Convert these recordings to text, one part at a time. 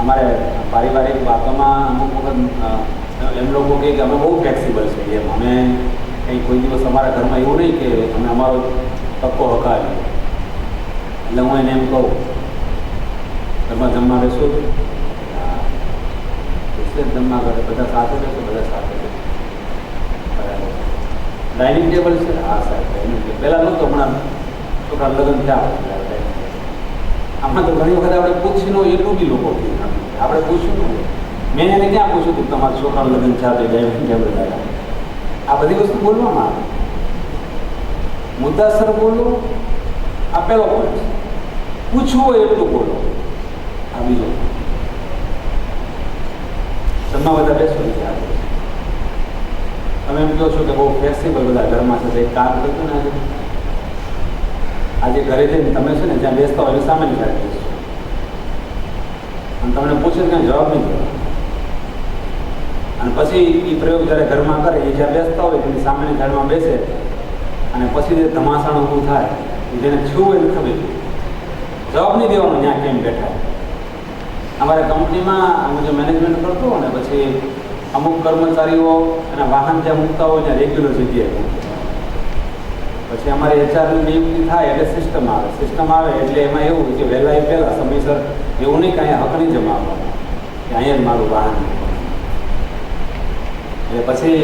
અમારે પારિવારિક વાતોમાં અમુક વખત એમ લોકો કે અમે બહુ ફ્લેક્સિબલ છીએ એમ અમે કંઈ કોઈ દિવસ અમારા ઘરમાં એવું નહીં કે અમે અમારો તકો હકાવીએ. એટલે હું એને એમ કહું, ઘરમાં જમવા બેસો જમવા ઘરે, બધા સાથે બેસો, બધા સાથે બરાબર. ડાઇનિંગ ટેબલ છે? હા, સાહેબ ડાઇનિંગ ટેબલ પહેલાં નહોતો, હમણાં છોકરા લગ્ન થયા. આમાં તો ઘણી વખત આપણે પૂછી ન એટલું બી લોકો આપણે પૂછ્યું ને મેં એને ક્યાં પૂછ્યું હતું તમારા છોકરા લગ્ન થયા તો ડાઇનિંગ બધા આ બધી વસ્તુ બોલવામાં આવે. મુદ્દાસર બોલો, આ પહેલો પોઈન્ટ પૂછવું હોય એટલું બોલો. આ બીજો. તમે બધા બેસો તમે એમ કહો છો કે બહુ ફ્લેક્સિબલ બધા ઘરમાં છે કામ કરતું ને આજે ઘરે જઈને તમે છે ને જ્યાં બેસતા હોય એ સામેની સાઈડ અને તમને પૂછે ત્યાં જવાબ નહીં અને પછી એ પ્રયોગ જ્યારે ઘરમાં કરે, એ જ્યાં બેસતા હોય તેની સામેની ઝાડમાં બેસે. અને પછી જે ધમાસાણ ઊભું થાય, એ જેને છું એને ખબર જવાબ નહીં દેવાનો ત્યાં કેમ બેઠા. અમારે કંપનીમાં હું જે મેનેજમેન્ટ કરતો ને, પછી અમુક કર્મચારીઓ એના વાહન જ્યાં મૂકતા હોય ત્યાં રેગ્યુલર જગ્યાએ. પછી અમારી એચઆરની નિયુક્તિ થાય એટલે સિસ્ટમ આવે. સિસ્ટમ આવે એટલે એમાં એવું કે વહેલા એ પહેલાં સમયસર એવું નહીં કે અહીંયા હક નહીં અહીંયા જ મારું વાહન એટલે પછી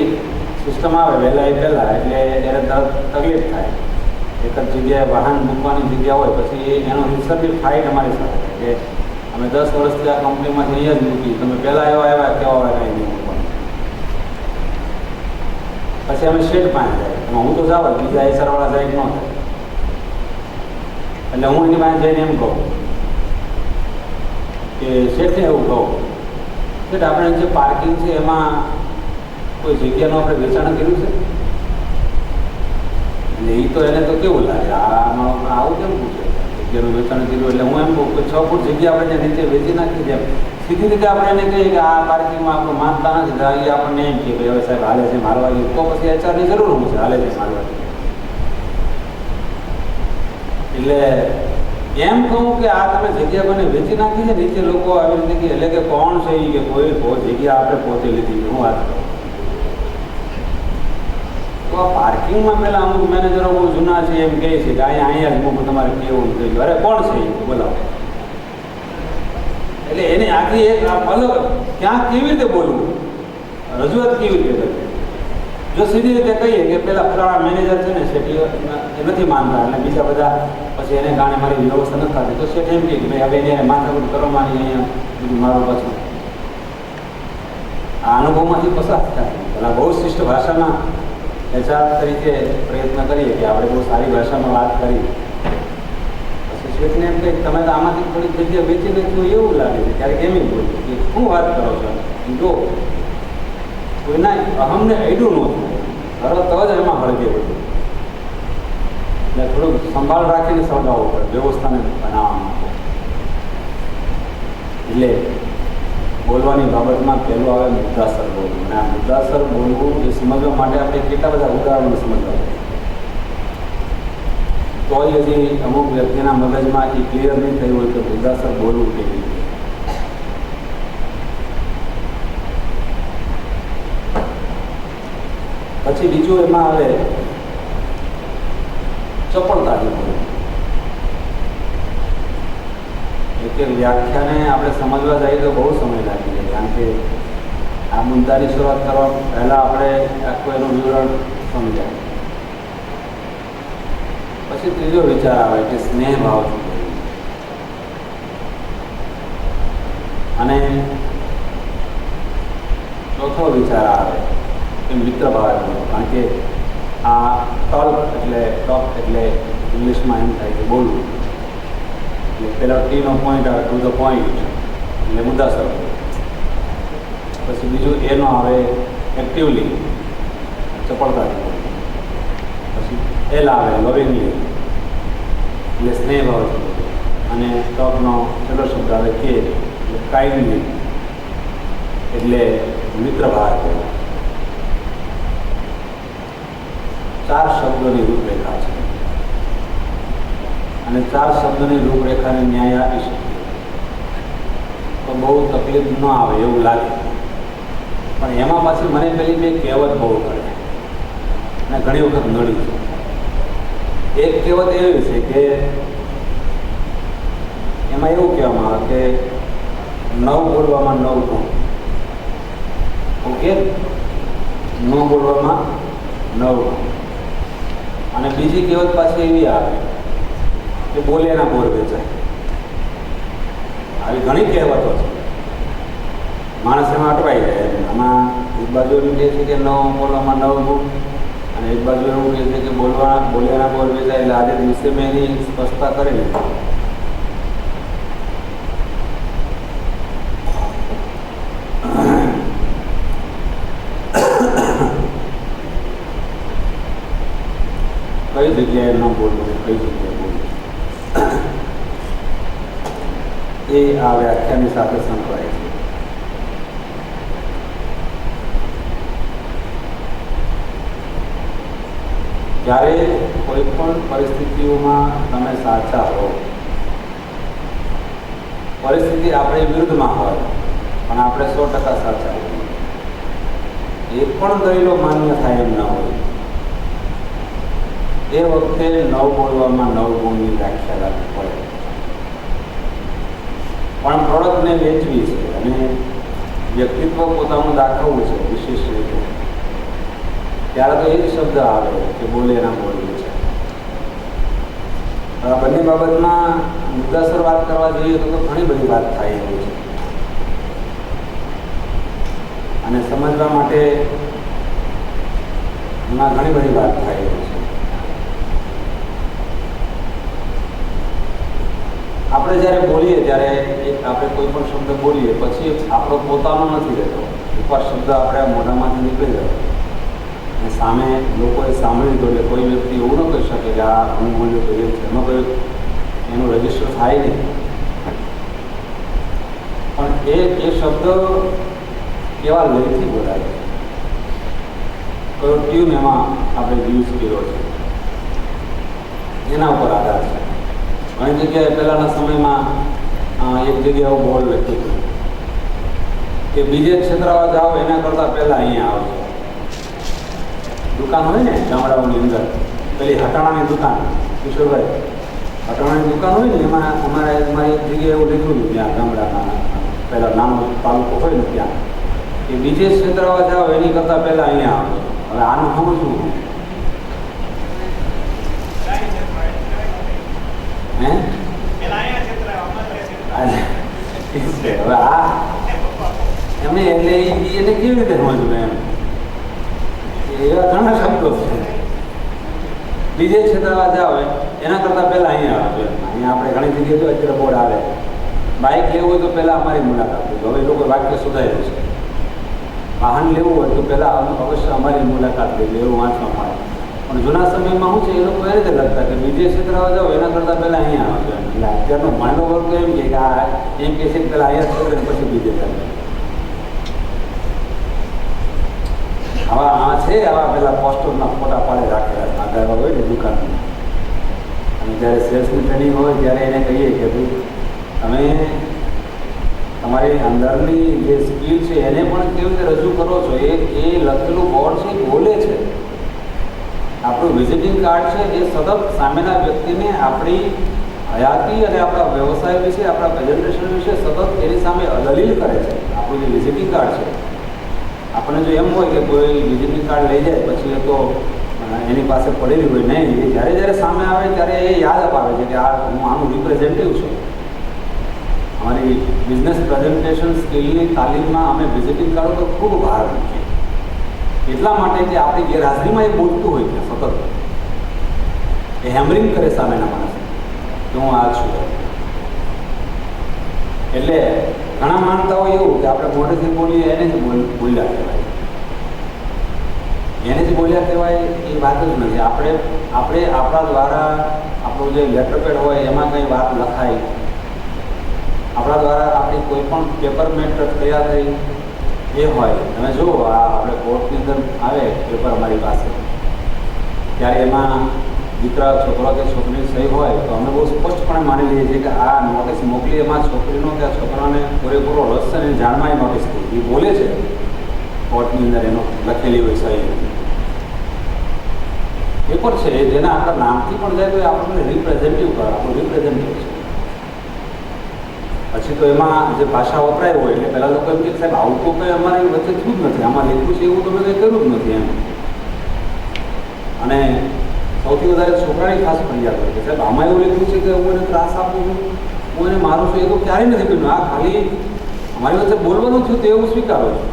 સિસ્ટમ આવે વહેલા એ પહેલાં એટલે એને તકલીફ થાય. એક જ જગ્યાએ વાહન મૂકવાની જગ્યા હોય પછી એનો હિસ્સાની ફાઇટ અમારી સાથે. કે અમે દસ વર્ષથી આ કંપનીમાંથી અહીંયા જ મૂકી તમે પહેલાં એવા આવ્યા કેવા આવ્યા કાંઈ નહીં મૂકવાનું. પછી અમે શેડ પાસે જાય. હું તો જ, બીજા એ જાય કે ન એટલે હું એની પાસે જઈને એમ કહું કે શેઠને એવું કહું શેઠ આપણે જે પાર્કિંગ છે એમાં કોઈ જગ્યાનું આપણે વેચાણ કર્યું છે? એટલે એ તો એને તો કેવું લાગે આમાં આવું કેમ પૂછે? જગ્યાનું વેચાણ કર્યું એટલે હું એમ કહું કે છ ફૂટ જગ્યા આપણે નીચે વેચી નાખી જેમ સીધી રીતે આપણે એને કહીએ કે આ પાર્કિંગમાં આપણું માનતા નથી, તો એ આપણને એમ કહે કે હવે સાહેબ હાલે છે મારવા ગયું. તો પછી એચઆરની જરૂર હું છે હાલે છે મારવા ગયું. એટલે એમ કહું કે આ તમે જગ્યા મને વેચી નાખી છે નીચે લોકો આવી રીતે કે એટલે કે કોણ છે એ કે કોઈ કોઈ જગ્યા આપણે પોતે લીધી હું વાત કરું. તો આ પાર્કિંગમાં પેલા અમુક મેનેજરો બહુ જૂના છે, એમ કહે છે કે અહીંયા અહીંયા જ મૂકું, તમારે કેવું કહ્યું અરે, કોણ છે એ બોલાવો. એટલે એને આખી એક અલગ ક્યાં કેવી રીતે બોલવું? રજૂઆત કેવી રીતે કરવી? જો સીધી રીતે કહીએ કે પેલા ફલાણા મેનેજર છે ને શેઠી એ નથી માનતા અને બીજા બધા પછી એને કારણે મારી વ્યવસ્થા નથી થતી. તો શેઠ એમ કે ભાઈ હવે એને માથાકૂટ કરવામાં અહીંયા બધું મારું પાછું. આ અનુભવમાંથી પસાર થાય. પેલા બહુ શિષ્ટ ભાષામાં એચઆર તરીકે પ્રયત્ન કરીએ કે આપણે બહુ સારી ભાષામાં વાત કરી. શેઠને એમ કે તમે તો આમાંથી થોડીક જગ્યા વેચી નાખ્યું એવું લાગે છે. ક્યારેક એમ બોલ કે શું વાત કરો છો? જો કોઈના અહમને આઈડું ન થાય. તરત જ એમાં હળગે બધું. એટલે થોડુંક સંભાળ રાખીને સમજાવવું પડે, વ્યવસ્થાને બનાવવા માટે. એટલે બોલવાની બાબતમાં પહેલું આવે મુદ્દાસર બોલવું. અને આ મુદ્દાસર બોલવું એ સમજવા માટે આપણે કેટલા બધા ઉદાહરણો સમજવા પડે તો જ હજી અમુક વ્યક્તિના મગજમાં એ ક્લિયર નહીં થયું હોય તો મુદ્દાસર બોલવું કે પછી બીજું એમાં આવે ચપળતાથી બોલવું એક વ્યાખ્યાને આપણે સમજવા જઈએ તો બહુ સમય લાગી જાય, કારણ કે આ મુદ્દાની શરૂઆત કરવા પહેલાં આપણે આખું એનું વિવરણ સમજાય. પછી ત્રીજો વિચાર આવે કે સ્નેહ ભાવ. અને ચોથો વિચાર આવે કે મિત્ર ભાવે કારણ કે આ ટોક એટલે ટોક એટલે ઇંગ્લિશમાં એમ થાય કે બોલવું. એટલે પેલા ટીનો પોઈન્ટ આવે ટુ ધ પોઈન્ટ એટલે મુદ્દાસર. પછી બીજું એનો આવે એક્ટિવલી ચપળતાથી પછી એલ આવે લવિંગલી એટલે સ્નેહ ભાવથી અને સ્ટોકનો છેલ્લો શબ્દ આવે કે કાઇન્ડલી એટલે મિત્રભાવ કહેવાય ચાર શબ્દોની રૂપરેખા છે. અને ચાર શબ્દોની રૂપરેખાને ન્યાય આપી શકીએ તો બહુ તકલીફ ન આવે એવું લાગે. પણ એમાં પાછી મને પેલી બે કહેવત બહુ કરે અને ઘણી વખત નડી છે. એક કહેવત એવી છે કે એમાં એવું કહેવામાં આવે કે નવ બોલવામાં નવ ગુણ. ઓકે? ન બોલવામાં નવ અને બીજી કહેવત પાછી એવી આવે કે બોલે એના બોર વેચાય. આવી ઘણી કહેવતો છે. માણસ એમાં અટવાઈ જાય. એમાં. એક બાજુ એમ કહે છે કે નવ બોલવામાં નવ ગુણ. અને એક બાજુ એવું કહે છે કે બોલવા બોલ્યાના બોર વેચાય એટલે આજે દિવસે મેં એની સ્પષ્ટતા કરેલી કઈ જગ્યાએ ન બોલવું કઈ જગ્યાએ બોલવું એ આ વ્યાખ્યાની સાથે સંકળાય છે. જ્યારે કોઈ પણ પરિસ્થિતિઓમાં તમે સાચા હો, પરિસ્થિતિ આપણી વિરુદ્ધમાં હોય, પણ આપણે સો ટકા સાચા હોઈએ. એ પણ દલીલો માન્ય થાય એમ ન હોય. એ વખતે નવ બોલવામાં નવ ગુણની વ્યાખ્યા રાખવી પડે. પણ પ્રોડક્ટને વેચવી છે અને વ્યક્તિત્વ પોતાનું દાખવવું છે, વિશેષ રીતે. ત્યારે તો એ જ શબ્દ આવે કે બોલે ના બોલીએ છે. બંને બાબતમાં મુદ્દાસર વાત કરવા જોઈએ તો ઘણી બધી વાત થાય એવી છે. અને સમજવા માટે એમાં ઘણી બધી વાત થાય એવી છે. આપણે જ્યારે બોલીએ ત્યારે આપણે કોઈ પણ શબ્દ બોલીએ, પછી આપણો પોતાનો નથી રહેતો. એકવાર શબ્દ આપણે મોઢામાંથી નીકળી જાય અને સામે લોકોએ સાંભળ્યું હતું એટલે કોઈ વ્યક્તિ એવું ન કહી શકે કે આ હું બોલ્યો તો એ છે. એમાં એનું રજિસ્ટર થાય નહીં. પણ એ એ શબ્દ કેવા લયથી બોલાય કયો ટ્યુન એમાં આપણે યુઝ કર્યો છે? એના ઉપર આધાર છે. ઘણી જગ્યાએ પહેલાંના સમયમાં એક જગ્યાએ એવું બોર્ડ લખ્યું હતું કે બીજે ક્ષેત્રમાં જાઓ, એના કરતાં પહેલાં અહીંયા આવજો. દુકાન હોય ને ગામડાઓની અંદર, પેલી હટાણાની દુકાન, કિશોરભાઈ. હટાણાની દુકાન હોય ને, એમાં અમારે અમારી એક જગ્યાએ એવું લીધું હતું ત્યાં ગામડાના પહેલાં નાનો તાલુકો હોય ને ત્યાં. એ બીજે ક્ષેત્રમાં જાઓ એની કરતાં પહેલાં અહીંયા આવે હવે આનું સમજવું હે. હવે આ એમને એટલે એને કેવી રીતે સમજવું એમ? એવા ઘણા શબ્દો છે. બીજે ક્ષેત્રમાં જાઓ એના કરતાં પહેલાં અહીંયા આવજો અહીંયા આપણે ઘણી જગ્યાએ જો અત્યારે બોર્ડ આવે. બાઇક લેવું હોય તો પહેલાં અમારી મુલાકાત લેજો હવે લોકો વાક્ય સુધાર્યું છે. વાહન લેવું હોય તો પહેલાં અવશ્ય અમારી મુલાકાત લેજો એવું વાંચવા મળે પણ જૂના સમયમાં શું છે, એ લોકો એ રીતે લખતા કે બીજે ક્ષેત્રમાં જાઓ, એના કરતાં પહેલાં અહીંયા આવે. એટલે અત્યારનો માનવ વર્ગ એમ કે આ એમ કે છે પહેલાં અહીંયા ને પછી બીજે જાય આવા આ છે આવા પેલા પોસ્ટરના ફોટા પાડી રાખેલા આગળ હોય ને દુકાનમાં અને જ્યારે સેલ્સની ટ્રેનિંગ હોય ત્યારે એને કહીએ કે ભાઈ, તમે તમારી અંદરની જે સ્કિલ છે એને પણ કેવી રીતે રજૂ કરો છો? એ એ લખેલું બોર્ડ છે એ બોલે છે? આપણું વિઝિટિંગ કાર્ડ છે એ સતત સામેના વ્યક્તિને આપણી હયાતી અને આપણા વ્યવસાય વિશે, આપણા પ્રેઝન્ટેશન વિશે સતત એની સામે દલીલ કરે છે. આપણું જે વિઝિટિંગ કાર્ડ છે આપણને જો એમ હોય કે કોઈ વિઝિટિંગ કાર્ડ લઈ જાય, પછી એ તો એની પાસે પડેલી હોય, નહીં. એ જ્યારે જ્યારે સામે આવે, ત્યારે એ યાદ અપાવે છે કે આ હું આનું રિપ્રેઝેન્ટેટિવ છું. અમારી બિઝનેસ પ્રેઝન્ટેશન સ્કિલની તાલીમમાં અમે વિઝિટિંગ કાર્ડ પર ખૂબ ભાર મૂકીએ. એટલા માટે કે આપણી ગેરહાજરીમાં એ બોલતું હોય છે સતત. એ હેમરિંગ કરે સામેના માણસ, કે હું આ છું. એટલે ઘણા માનતા હોય એવું કે આપણે મોઢેથી બોલીએ એને જ બોલ બોલ્યા કહેવાય. એને જ બોલ્યા કહેવાય એ વાત જ નથી. આપણે આપણે આપણા દ્વારા આપણું જે લેટર પેડ હોય એમાં કંઈ વાત લખાય આપણા દ્વારા આપણી કોઈ પણ પેપર મેટર તૈયાર થઈ એ હોય. તમે જુઓ, આ આપણે કોર્ટની અંદર આવે પેપર અમારી પાસે. ત્યારે એમાં દીકરા, છોકરા કે છોકરી સહી હોય, તો અમે બહુ સ્પષ્ટપણે માની લઈએ છીએ કે આ નોટિસ મોકલી એમાં છોકરીનો કે આ છોકરાને પૂરેપૂરો રસ છે અને જાણમાં એ નોટિસ થઈ એ બોલે છે. કોર્ટની અંદર એનો લખેલી હોય સહી. પેપર છે, જેના આપણા નામથી પણ જાય તો એ આપણને રિપ્રેઝેન્ટેટિવ કરે આપણું રિપ્રેઝેન્ટેટિવ છે. પછી તો એમાં જે ભાષા વપરાય હોય, એટલે પહેલાં લોકો એમ કે સાહેબ, આવું તો કંઈ અમારી વચ્ચે થયું જ નથી. આમાં લખ્યું છે એવું તમે કંઈ કર્યું જ નથી એમ. અને સૌથી વધારે છોકરાની ખાસ ફરિયાદ હોય છે. સાહેબ આમાં એવું લખ્યું છે કે હું એને ત્રાસ આપું છું, હું એને મારું છું, એ તો ક્યારેય નથી કર્યું આ ખાલી અમારી વચ્ચે બોલવાનું થયું તે એવું સ્વીકારો છું.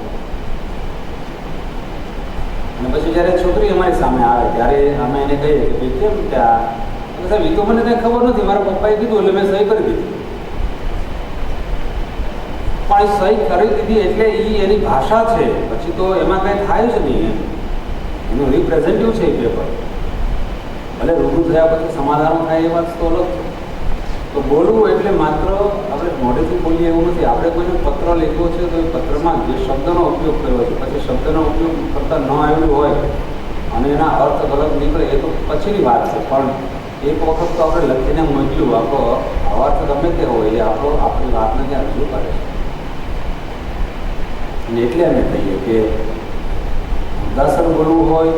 અને પછી જ્યારે છોકરી અમારી સામે આવે, ત્યારે અમે એને કહીએ કે ભાઈ, કેમ ત્યાં સાહેબ એ તો મને કંઈ ખબર નથી. મારા પપ્પાએ કીધું, એટલે મેં સહી કરી દીધી. પણ એ સહી કરી દીધી એટલે એ એની ભાષા છે. પછી તો એમાં કંઈ થાય જ નહીં એનું રિપ્રેઝેન્ટિવ છે એ પેપર ભલે રૂબરૂ થયા પછી સમાધાનો થાય એ વાત તો અલગ તો બોલવું એટલે માત્ર આપણે મોઢેથી બોલીએ એવું નથી. આપણે કોઈને પત્ર લખ્યો છે તો એ પત્રમાં જે શબ્દનો ઉપયોગ કર્યો છે, પછી શબ્દનો ઉપયોગ કરતાં ન આવ્યું હોય અને એના અર્થ અલગ નીકળે, એ તો પછીની વાત છે. પણ એક વખત તો આપણે લખીને મોકલ્યું આપણો અવાજ ગમે તે હોય, એ આપણો આપણી વાતને ત્યાં રજૂ કરે છે. અને એટલે અમે કહીએ કે મુદ્દાસર બોલવું હોય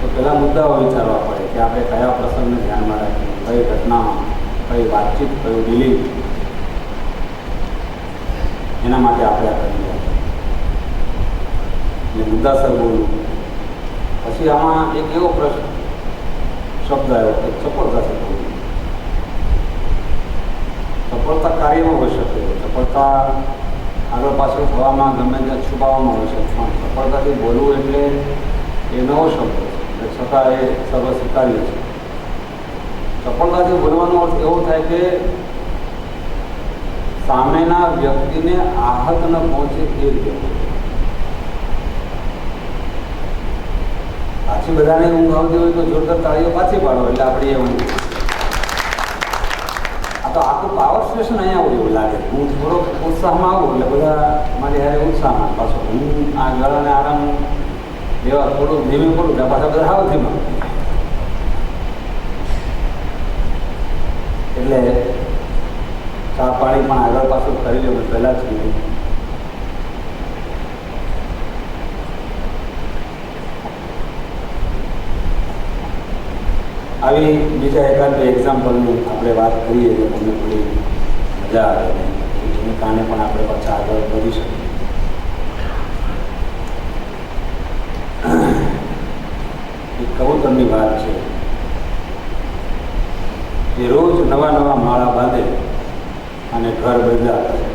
તો પહેલાં મુદ્દાઓ વિચારવા પડે. કે આપણે કયા પ્રસંગને ધ્યાનમાં રાખીએ? કઈ ઘટનામાં? કઈ વાતચીત? કયું ડીલિંગ એના માટે આપણે આ કરીએ મુદ્દાસર બોલવું પછી આમાં એક એવો પ્રશ્ન શબ્દ આવ્યો કે ચપળતાથી બોલવું ચપળતા કાર્યમાં હોઈ શકે. ચપળતા આગળ પાછળ થવામાં ગમે ત્યાં છુપાવવામાં હોય છે પણ સફળતાથી બોલવું એટલે એ નવો શબ્દ. છતાં એ સર્વ સ્વીકાર્ય છે. સફળતાથી બોલવાનો અર્થ એવો થાય કે સામેના વ્યક્તિને આહત ન પહોંચે એ રીતે. પાછી બધાને ઊંઘ આવતી હોય તો જોરદાર તાળીઓ પાછી પાડો, એટલે આપણે એ આ તો આખું પાવર સ્ટેશન અહીંયા હોય એવું લાગે. હું થોડોક ઉત્સાહમાં આવું, એટલે બધા મારી હારે ઉત્સાહમાં પાછો. હું આ ગળાને આરામ લેવા થોડું ધીમે પડું ને પાછા બધા આવ ધીમા એટલે ચા પાણી પણ આગળ પાછું કરી લેવું પહેલાં જ કીધું. આવી બીજા એકાદ બે એક્ઝામ્પલની આપણે વાત કરીએ તો તમને થોડી મજા આવે. અને કારણે પણ આપણે પાછા આગળ વધી શકીએ. એક કબૂતરની વાત છે. એ રોજ નવા નવા માળા બાંધે અને ઘર કરે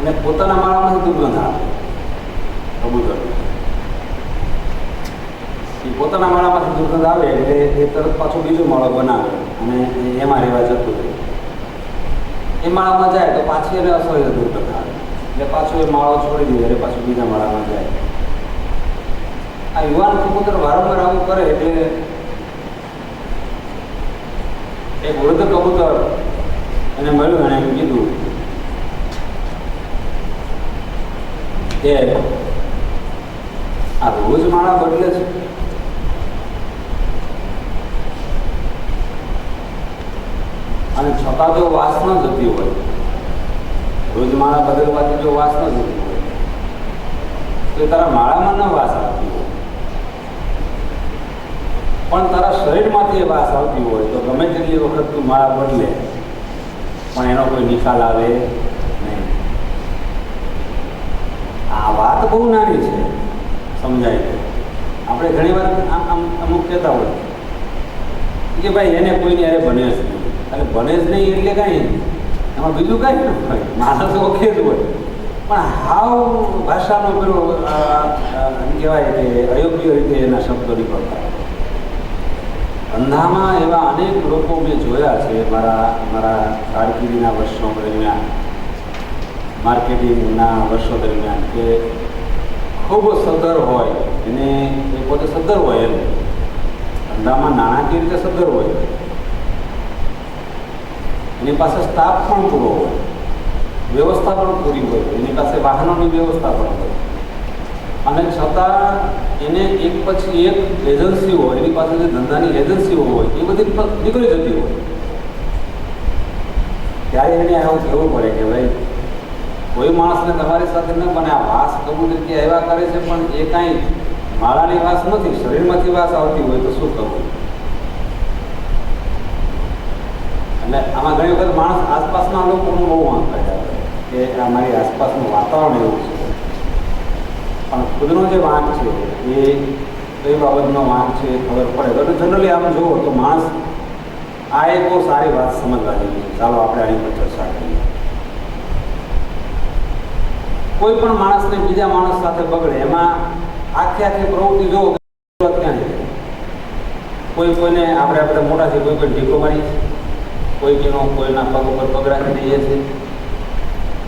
અને પોતાના માળામાંથી દુર્ગંધ આવે કબૂતર. એ પોતાના માળામાંથી દુર્ગંધ આવે એટલે એ તરત પાછો બીજો માળો બનાવે અને એમાં રહેવા જતું રહે. એ માળામાં જાય તો પાછી એને અસહ્ય દુર્ગંધ આવે. એટલે પાછો એ માળો છોડી દે એટલે પાછું બીજા માળામાં જાય. આ યુવાન કબૂતર વારંવાર આવું કરે એટલે એક વૃદ્ધ કબૂતર એને મળ્યું એને એમ કીધું કે આ રોજ માળા બદલે છે. અને છતાં જો વાસ ન જતી હોય, રોજ માળા બદલવાથી જો વાસ ન જતી હોય, તો તારા માળામાં ન વાસ આવતી હોય પણ તારા શરીરમાંથી એ વાસ આવતી હોય તો ગમે તેટલી વખત તું માળા બદલે. પણ એનો કોઈ નિકાલ આવે નહીં. આ વાત બહુ નાની છે, સમજાય છે આપણે ઘણી વાર આમ અમુક કહેતા હોય કે ભાઈ એને કોઈને અરે બને જ નહીં. એટલે બને જ નહીં એટલે કાંઈ એમાં બીજું કાંઈ ન હોય. માણસ ઓકે જ હોય. પણ હાવ ભાષાનો પેલો કહેવાય કે અયોગ્ય રીતે એના શબ્દો નીકળતા. ધંધામાં એવા અનેક લોકો મેં જોયા છે મારા મારા કારકિર્દીના વર્ષો દરમિયાન, માર્કેટિંગના વર્ષો દરમિયાન કે ખૂબ સદ્ધર હોય, એને એ પોતે સદ્ધર હોય એમ. ધંધામાં નાણાકીય રીતે સદ્ધર હોય? એની પાસે સ્ટાફ પણ પૂરો હોય, વ્યવસ્થા પણ પૂરી હોય, એની પાસે વાહનોની વ્યવસ્થા પણ હોય. અને છતાં એને એક પછી એક એજન્સીઓ એની પાસે જે ધંધાની એજન્સીઓ હોય, એ બધી નીકળી જતી હોય. ત્યારે એને આવું કહેવું પડે કે ભાઈ, કોઈ માણસને તમારી સાથે ન બને, આ વાસ કબૂતર એવા કરે છે, પણ એ કાંઈ માળાની વાસ નથી, શરીરમાંથી વાસ આવતી હોય તો શું કરવું એટલે આમાં ઘણી વખત માણસ આસપાસના લોકોનું બહુ વાંક કે આ મારી આસપાસનું વાતાવરણ એવું છે. પણ ખુદનો જે વાંક છે, એ કઈ બાબતનો વાંક છે ખબર પડે. તો જનરલી આમ જુઓ તો માણસ આ એક બહુ સારી વાત સમજવા જેવી છે. ચાલો આપણે આની પર ચર્ચા કરીએ. કોઈ પણ માણસને બીજા માણસ સાથે બગડે, એમાં આખી આખી પ્રવૃત્તિ જોવો ક્યાં કોઈ કોઈને આપણે આપણે મોટા છે કોઈ કોઈ ઢીકો મારી છે કોઈ કોઈનો કોઈના પગ ઉપર પગ દઈએ છે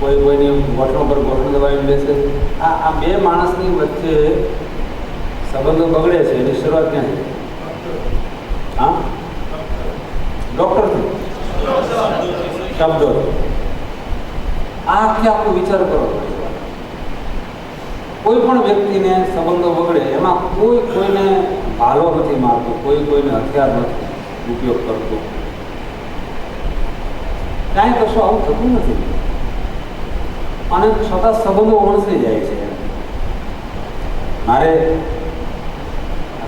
કોઈ કોઈની ગોઠણ પર ગોઠણ દબાવીને બેસે. છે. આ આ બે માણસની વચ્ચે સંબંધો બગડે છે, એની શરૂઆત ક્યાંથી? હા? ડૉક્ટરથી શબ્દો. આખે આખો વિચાર કરો. કોઈ પણ વ્યક્તિને સંબંધો બગડે, એમાં કોઈ કોઈને ભાલો નથી મારતો, કોઈ કોઈને હથિયાર નથી ઉપયોગ કરતો. કાંઈ કશું આવું થતું નથી. અને છતાં સંબંધો વણસી જાય છે. મારે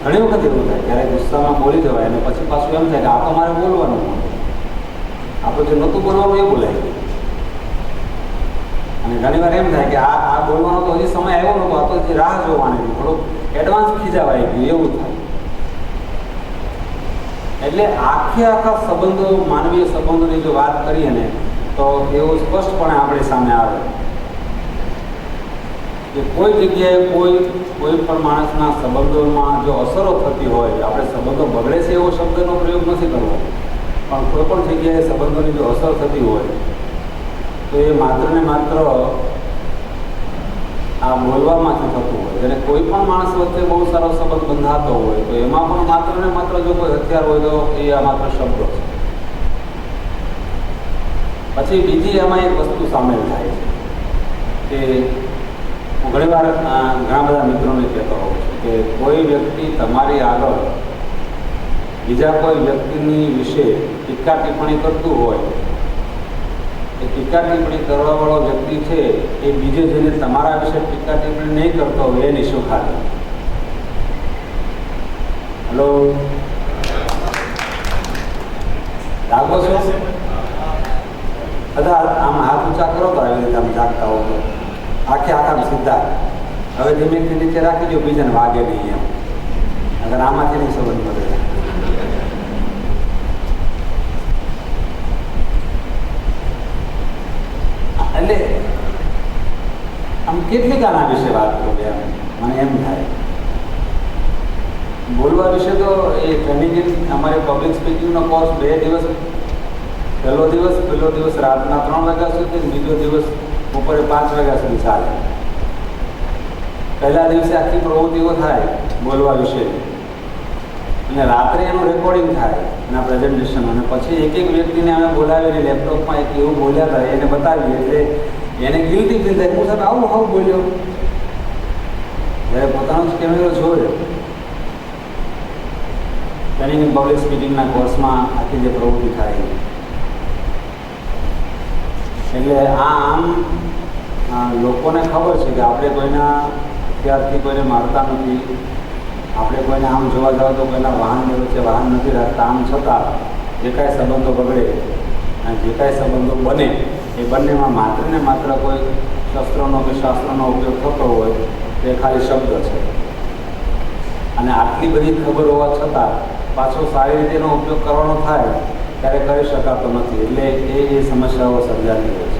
ઘણી વખત એવું થાય, ક્યારેક ગુસ્સામાં બોલી જવાય અને પછી પાછું એમ થાય કે આ તો મારે બોલવાનું. આપણે જે નહોતું બોલવાનું એ બોલાય. અને ઘણી વાર એમ થાય કે આ આ બોલવાનો તો હજી સમય આવ્યો નહોતો, આ તો રાહ જોવાની થોડુંક એડવાન્સ ખીજાવાય ગયું એવું થાય. એટલે આખે આખા સંબંધો, માનવીય સંબંધોની જો વાત કરીએ ને, તો એવું સ્પષ્ટપણે આપણી સામે આવે. કે કોઈ જગ્યાએ કોઈ કોઈ પણ માણસના સંબંધોમાં જો અસરો થતી હોય આપણે સંબંધો બગડે છે એવો શબ્દનો પ્રયોગ નથી કરવો. પણ કોઈ પણ જગ્યાએ સંબંધોની જો અસર થતી હોય, તો એ માત્ર ને માત્ર આ બોલવામાંથી થતું હોય. અને કોઈ પણ માણસ વચ્ચે બહુ સારો સંબંધ બંધાતો હોય, તો એમાં પણ માત્ર ને માત્ર જો કોઈ હથિયાર હોય, તો એ આ માત્ર શબ્દો છે. પછી બીજી એમાં એક વસ્તુ સામેલ થાય છે, કે હું ઘણીવાર વાર ઘણા બધા મિત્રોને કહેતો હોઉં છું કે કોઈ વ્યક્તિ તમારી આગળ બીજા કોઈ વ્યક્તિની વિશે ટીકા ટિપ્પણી કરતું હોય, એ ટીકા ટિપ્પણી કરવાવાળો વ્યક્તિ છે, એ બીજે જઈને તમારા વિશે ટીકા ટિપ્પણી નહીં કરતો હોય, એની શું ખાતર? હલો લાગો છો? બધા આમ હાથ ઊંચા કરો તો આવી રીતે આમ જાગતા હો તો. આખે આખા સીધા હવે ધીમેથી નીચે રાખી દો બીજાને વાગે નહીં એમ અગર આમાંથી નહીં સંબંધ બગડે એટલે આમ કેટલીક આના વિશે વાત કરું એમ મને એમ થાય બોલવા વિશે તો એ ટ્રેનિંગ અમારે પબ્લિક સ્પીકિંગનો કોર્સ બે દિવસ પહેલો દિવસ પહેલો દિવસ રાતના ત્રણ વાગ્યા સુધી અને બીજો દિવસ બપોરે પાંચ વાગ્યા સુધી ચાલે. પહેલા દિવસે આખી પ્રવૃત્તિઓ થાય બોલવા વિશે. અને રાત્રે એનું રેકોર્ડિંગ થાય એના પ્રેઝન્ટેશન અને પછી એક એક વ્યક્તિને અમે બોલાવીને લેપટોપમાં એક એવું બોલ્યા હતા, એને બતાવીએ. એટલે એને ગિલ્ટી ફીલ થાય હું સર આવું આવું બોલ્યો. જ્યારે પોતાનો કેમેરો જોયો ટ્રેનિંગ પબ્લિક સ્પીકિંગના કોર્સમાં આખી જે પ્રવૃત્તિ થાય એટલે આ આમ લોકોને ખબર છે કે આપણે કોઈના ત્યારથી કોઈને મારતા નથી, આપણે કોઈને આમ જોવા જાવ તો કોઈના વાહનની વચ્ચે વાહન નથી રાખતા, આમ છતાં જે કાંઈ સંબંધો બગડે અને જે કાંઈ સંબંધો બને, એ બંનેમાં માત્ર ને માત્ર કોઈ શસ્ત્રોનો કે શાસ્ત્રનો ઉપયોગ થતો હોય, તે ખાલી શબ્દ છે. અને આટલી બધી ખબર હોવા છતાં પાછો સારી રીતેનો ઉપયોગ કરવાનો થાય ત્યારે કરી શકાતો નથી. એટલે એ એ સમસ્યાઓ સર્જાતી હોય